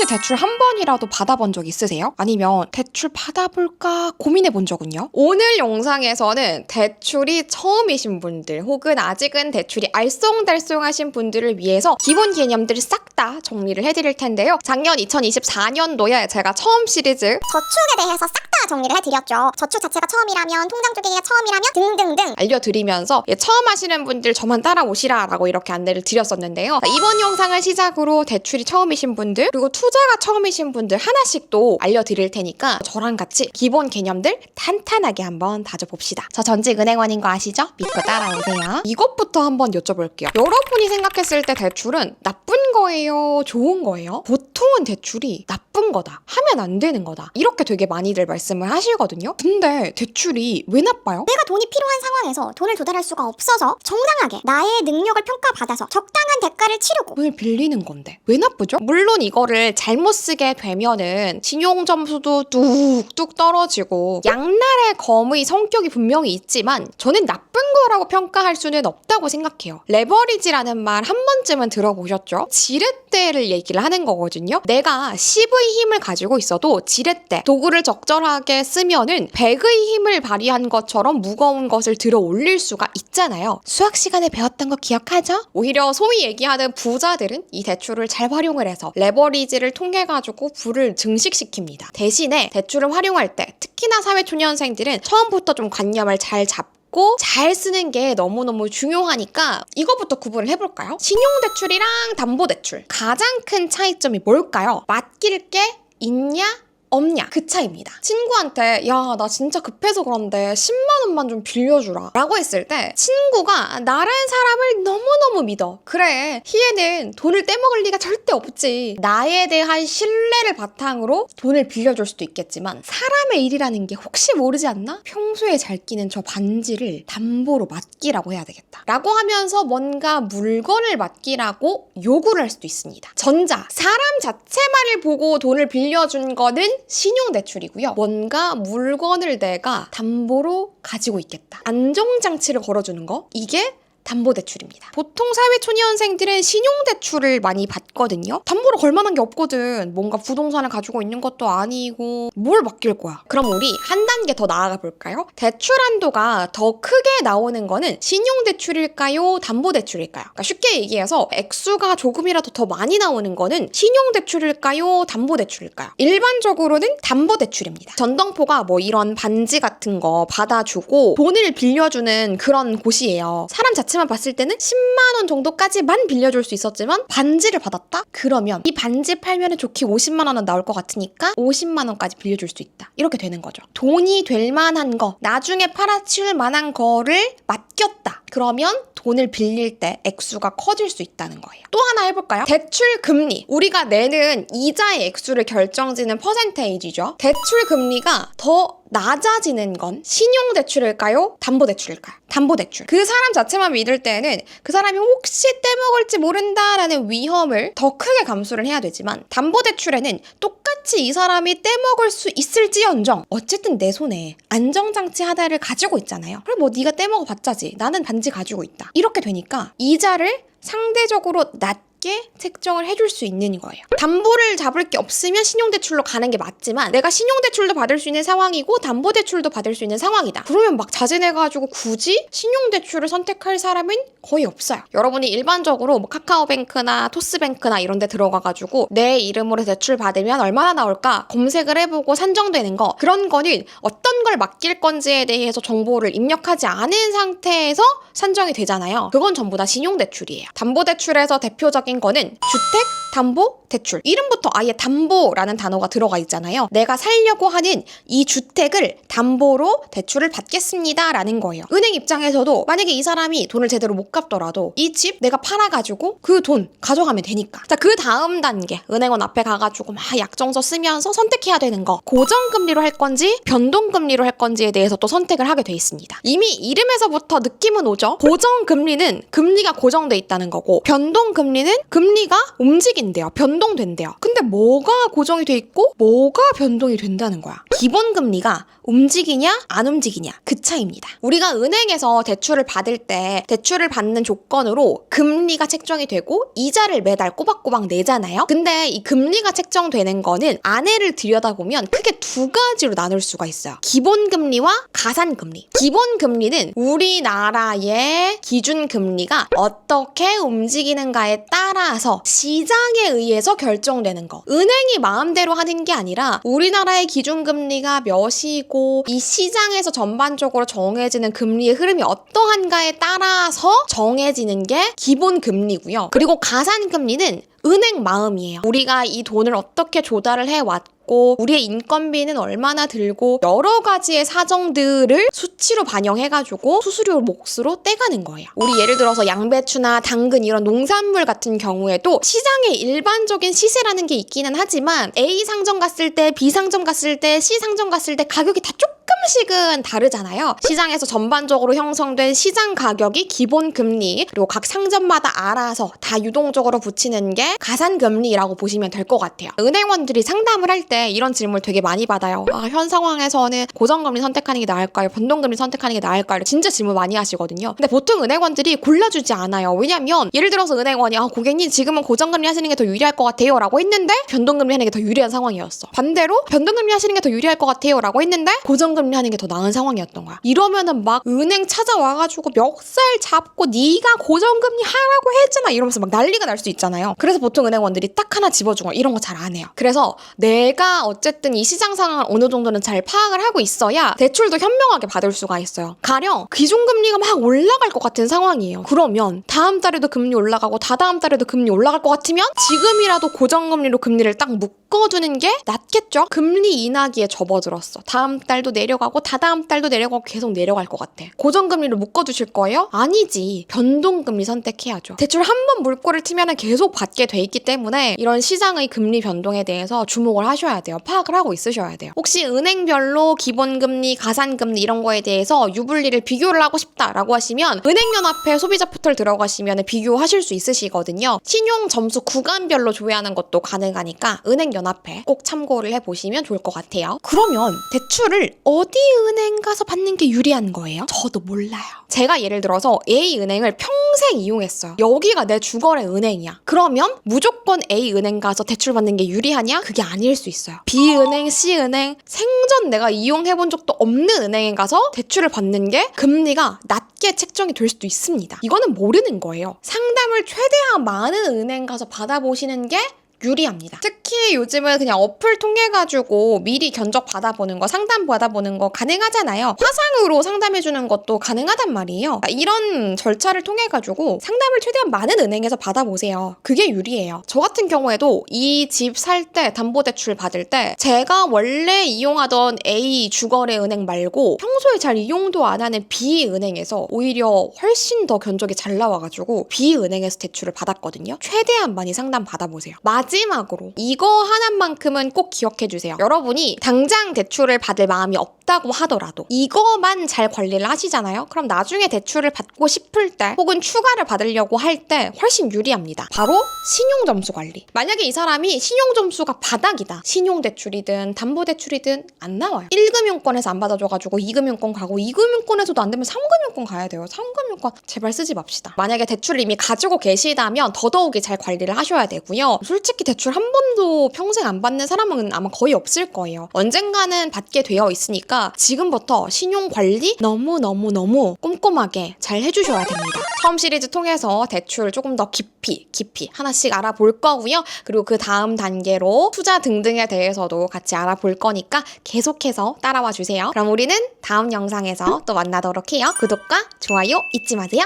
혹시 대출 한 번이라도 받아본 적 있으세요? 아니면 대출 받아볼까 고민해 본 적은요? 오늘 영상에서는 대출이 처음이신 분들 혹은 아직은 대출이 알쏭달쏭하신 분들을 위해서 기본 개념들을 싹 다 정리를 해드릴 텐데요. 작년 2024년도에 제가 처음 시리즈 저축에 대해서 싹 다 정리를 해드렸죠. 저축 자체가 처음이라면, 통장 쪼개기가 처음이라면 등등등. 알려드리면서 예, 처음 하시는 분들 저만 따라오시라 라고 이렇게 안내를 드렸었는데요. 자, 이번 영상을 시작으로 대출이 처음이신 분들 그리고 투자가 처음이신 분들 하나씩 또 알려드릴 테니까 저랑 같이 기본 개념들 탄탄하게 한번 다져봅시다. 저 전직 은행원인 거 아시죠? 믿고 따라오세요. 이것부터 한번 여쭤볼게요. 여러분이 생각했을 때 대출은 나쁜 거예요? 좋은 거예요? 보통은 대출이 나쁜 거다. 하면 안 되는 거다. 이렇게 되게 많이들 말씀 을 하시거든요. 근데 대출이 왜 나빠요? 내가 돈이 필요한 상황에서 돈을 조달할 수가 없어서 정당하게 나의 능력을 평가받아서 적당한 대가를 치르고 돈을 빌리는 건데 왜 나쁘죠? 물론 이거를 잘못 쓰게 되면은 신용 점수도 뚝뚝 떨어지고 양날의 검의 성격이 분명히 있지만 저는 나쁜 거라고 평가할 수는 없다고 생각해요. 레버리지라는 말 한 번쯤은 들어보셨죠? 지렛대를 얘기를 하는 거거든요. 내가 10의 힘을 가지고 있어도 지렛대 도구를 적절하게 쓰면은 100의 힘을 발휘한 것처럼 무거운 것을 들어 올릴 수가 있잖아요. 수학 시간에 배웠던 거 기억하죠? 오히려 소위 얘기하는 부자들은 이 대출을 잘 활용을 해서 레버리지를 통해 가지고 부를 증식시킵니다. 대신에 대출을 활용할 때 특히나 사회초년생들은 처음부터 좀 관념을 잘 잡고 잘 쓰는 게 너무너무 중요하니까 이거부터 구분을 해볼까요? 신용대출이랑 담보대출 가장 큰 차이점이 뭘까요? 맡길 게 있냐? 없냐 그 차이입니다. 친구한테 야 나 진짜 급해서 그런데 10만 원만 좀 빌려주라 라고 했을 때 친구가 나란 사람을 너무너무 믿어. 그래 희애는 돈을 떼먹을 리가 절대 없지. 나에 대한 신뢰를 바탕으로 돈을 빌려줄 수도 있겠지만 사람의 일이라는 게 혹시 모르지 않나? 평소에 잘 끼는 저 반지를 담보로 맡기라고 해야 되겠다. 라고 하면서 뭔가 물건을 맡기라고 요구를 할 수도 있습니다. 전자 사람 자체만을 보고 돈을 빌려준 거는 신용대출이고요. 뭔가 물건을 내가 담보로 가지고 있겠다. 안정장치를 걸어주는 거 이게 담보대출입니다. 보통 사회초년생들은 신용대출을 많이 받거든요. 담보로 걸 만한 게 없거든. 뭔가 부동산을 가지고 있는 것도 아니고 뭘 맡길 거야. 그럼 우리 한 단계 더 나아가 볼까요? 대출 한도가 더 크게 나오는 거는 신용대출일까요? 담보대출일까요? 그러니까 쉽게 얘기해서 액수가 조금이라도 더 많이 나오는 거는 신용대출일까요? 담보대출일까요? 일반적으로는 담보대출입니다. 전당포가 뭐 이런 반지 같은 거 받아주고 돈을 빌려주는 그런 곳이에요. 사람 자체 만 봤을 때는 10만 원 정도까지만 빌려줄 수 있었지만 반지를 받았다? 그러면 이 반지 팔면 좋게 50만 원은 나올 것 같으니까 50만 원까지 빌려줄 수 있다. 이렇게 되는 거죠. 돈이 될 만한 거, 나중에 팔아치울 만한 거를 맡겼다. 그러면 돈을 빌릴 때 액수가 커질 수 있다는 거예요. 또 하나 해볼까요? 대출 금리. 우리가 내는 이자의 액수를 결정짓는 퍼센테이지죠. 대출 금리가 더 낮아지는 건 신용대출일까요? 담보대출일까요? 담보대출. 그 사람 자체만 믿을 때는 그 사람이 혹시 떼먹을지 모른다라는 위험을 더 크게 감수를 해야 되지만 담보대출에는 똑같이 이 사람이 떼먹을 수 있을지언정 어쨌든 내 손에 안정장치 하나를 가지고 있잖아요. 그럼 뭐 네가 떼먹어 봤자지. 나는 반지 가지고 있다. 이렇게 되니까 이자를 상대적으로 낮 게 책정을 해줄 수 있는 거예요. 담보를 잡을 게 없으면 신용대출로 가는 게 맞지만 내가 신용대출도 받을 수 있는 상황이고 담보대출도 받을 수 있는 상황이다. 그러면 막 자진해가지고 굳이 신용대출을 선택할 사람은 거의 없어요. 여러분이 일반적으로 뭐 카카오뱅크나 토스뱅크나 이런 데 들어가가지고 내 이름으로 대출 받으면 얼마나 나올까 검색을 해보고 산정되는 거 그런 거는 어떤 걸 맡길 건지에 대해서 정보를 입력하지 않은 상태에서 산정이 되잖아요. 그건 전부 다 신용대출이에요. 담보대출에서 대표적인 거는 주택, 담보, 대출. 이름부터 아예 담보라는 단어가 들어가 있잖아요. 내가 살려고 하는 이 주택을 담보로 대출을 받겠습니다라는 거예요. 은행 입장에서도 만약에 이 사람이 돈을 제대로 못 갚더라도 이 집 내가 팔아가지고 그 돈 가져가면 되니까. 자, 그 다음 단계. 은행원 앞에 가가지고 막 약정서 쓰면서 선택해야 되는 거. 고정금리로 할 건지 변동금리로 할 건지에 대해서 또 선택을 하게 돼 있습니다. 이미 이름에서부터 느낌은 오죠? 고정금리는 금리가 고정돼 있다는 거고 변동금리는 금리가 움직인대요. 변동된대요. 근데 뭐가 고정이 돼 있고 뭐가 변동이 된다는 거야. 기본 금리가 움직이냐 안 움직이냐 그 차이입니다. 우리가 은행에서 대출을 받을 때 대출을 받는 조건으로 금리가 책정이 되고 이자를 매달 꼬박꼬박 내잖아요. 근데 이 금리가 책정되는 거는 안에를 들여다보면 크게 두 가지로 나눌 수가 있어요. 기본 금리와 가산 금리. 기본 금리는 우리나라의 기준 금리가 어떻게 움직이는가에 따라 서 시장에 의해서 결정되는 거. 은행이 마음대로 하는 게 아니라 우리나라의 기준 금리가 몇이고 이 시장에서 전반적으로 정해지는 금리의 흐름이 어떠한가에 따라서 정해지는 게 기본 금리고요. 그리고 가산 금리는 은행 마음이에요. 우리가 이 돈을 어떻게 조달을 해왔고, 우리의 인건비는 얼마나 들고, 여러 가지의 사정들을 수치로 반영해가지고 수수료 몫으로 떼가는 거예요. 우리 예를 들어서 양배추나 당근 이런 농산물 같은 경우에도 시장에 일반적인 시세라는 게 있기는 하지만 A 상점 갔을 때, B 상점 갔을 때, C 상점 갔을 때 가격이 다 조금 씩은 다르잖아요. 시장에서 전반적으로 형성된 시장 가격이 기본 금리 그리고 각 상점마다 알아서 다 유동적으로 붙이는 게 가산 금리라고 보시면 될 것 같아요. 은행원들이 상담을 할 때 이런 질문을 되게 많이 받아요. 아, 현 상황에서는 고정금리 선택하는 게 나을까요? 변동금리 선택하는 게 나을까요? 진짜 질문 많이 하시거든요. 근데 보통 은행원들이 골라주지 않아요. 왜냐면 예를 들어서 은행원이 아, 고객님 지금은 고정금리 하시는 게 더 유리할 것 같아요. 라고 했는데 변동금리 하는 게 더 유리한 상황이었어. 반대로 변동금리 하시는 게 더 유리할 것 같아요. 라고 했는데 고정금리 하는 게 더 나은 상황이었던 거야. 이러면은 막 은행 찾아와가지고 멱살 잡고 네가 고정금리 하라고 했잖아 이러면서 막 난리가 날 수 있잖아요. 그래서 보통 은행원들이 딱 하나 집어주고 이런 거 잘 안 해요. 그래서 내가 어쨌든 이 시장 상황을 어느 정도는 잘 파악을 하고 있어야 대출도 현명하게 받을 수가 있어요. 가령 기준금리가 막 올라갈 것 같은 상황이에요. 그러면 다음 달에도 금리 올라가고 다다음 달에도 금리 올라갈 것 같으면 지금이라도 고정금리로 금리를 딱 묶어두는 게 낫겠죠? 금리 인하기에 접어들었어. 다음 달도 내려 가고 다다음 달도 내려가고 계속 내려갈 것 같아. 고정금리로 묶어두실 거예요? 아니지. 변동금리 선택해야죠. 대출 한 번 물꼬를 트면 계속 받게 돼 있기 때문에 이런 시장의 금리 변동에 대해서 주목을 하셔야 돼요. 파악을 하고 있으셔야 돼요. 혹시 은행별로 기본금리, 가산금리 이런 거에 대해서 유불리를 비교를 하고 싶다라고 하시면 은행연합회 소비자 포털 들어가시면 비교하실 수 있으시거든요. 신용 점수 구간별로 조회하는 것도 가능하니까 은행연합회 꼭 참고를 해보시면 좋을 것 같아요. 그러면 대출을 어디 은행 가서 받는 게 유리한 거예요? 저도 몰라요. 제가 예를 들어서 A 은행을 평생 이용했어요. 여기가 내 주거래 은행이야. 그러면 무조건 A 은행 가서 대출 받는 게 유리하냐? 그게 아닐 수 있어요. B 은행, C 은행 생전 내가 이용해 본 적도 없는 은행에 가서 대출을 받는 게 금리가 낮게 책정이 될 수도 있습니다. 이거는 모르는 거예요. 상담을 최대한 많은 은행 가서 받아보시는 게 유리합니다. 특히 요즘은 그냥 어플 통해 가지고 미리 견적 받아보는 거, 상담 받아보는 거 가능하잖아요. 화상으로 상담해 주는 것도 가능하단 말이에요. 이런 절차를 통해 가지고 상담을 최대한 많은 은행에서 받아보세요. 그게 유리해요. 저 같은 경우에도 이 집 살 때 담보 대출 받을 때 제가 원래 이용하던 A 주거래 은행 말고 평소에 잘 이용도 안 하는 B 은행에서 오히려 훨씬 더 견적이 잘 나와가지고 B 은행에서 대출을 받았거든요. 최대한 많이 상담 받아보세요. 마지막으로 이거 하나만큼은 꼭 기억해 주세요. 여러분이 당장 대출을 받을 마음이 없다고 하더라도 이거만 잘 관리를 하시잖아요. 그럼 나중에 대출을 받고 싶을 때 혹은 추가를 받으려고 할 때 훨씬 유리합니다. 바로 신용 점수 관리. 만약에 이 사람이 신용 점수가 바닥이다. 신용 대출이든 담보 대출이든 안 나와요. 1금융권에서 안 받아줘가지고 2금융권 가고 2금융권에서도 안 되면 3금융권 가야 돼요. 3금융권 제발 쓰지 맙시다. 만약에 대출을 이미 가지고 계시다면 더더욱이 잘 관리를 하셔야 되고요. 솔직히 대출 한 번도 평생 안 받는 사람은 아마 거의 없을 거예요. 언젠가는 받게 되어 있으니까 지금부터 신용 관리 너무너무너무 꼼꼼하게 잘 해주셔야 됩니다. 처음 시리즈 통해서 대출 조금 더 깊이 깊이 하나씩 알아볼 거고요. 그리고 그 다음 단계로 투자 등등에 대해서도 같이 알아볼 거니까 계속해서 따라와 주세요. 그럼 우리는 다음 영상에서 또 만나도록 해요. 구독과 좋아요 잊지 마세요.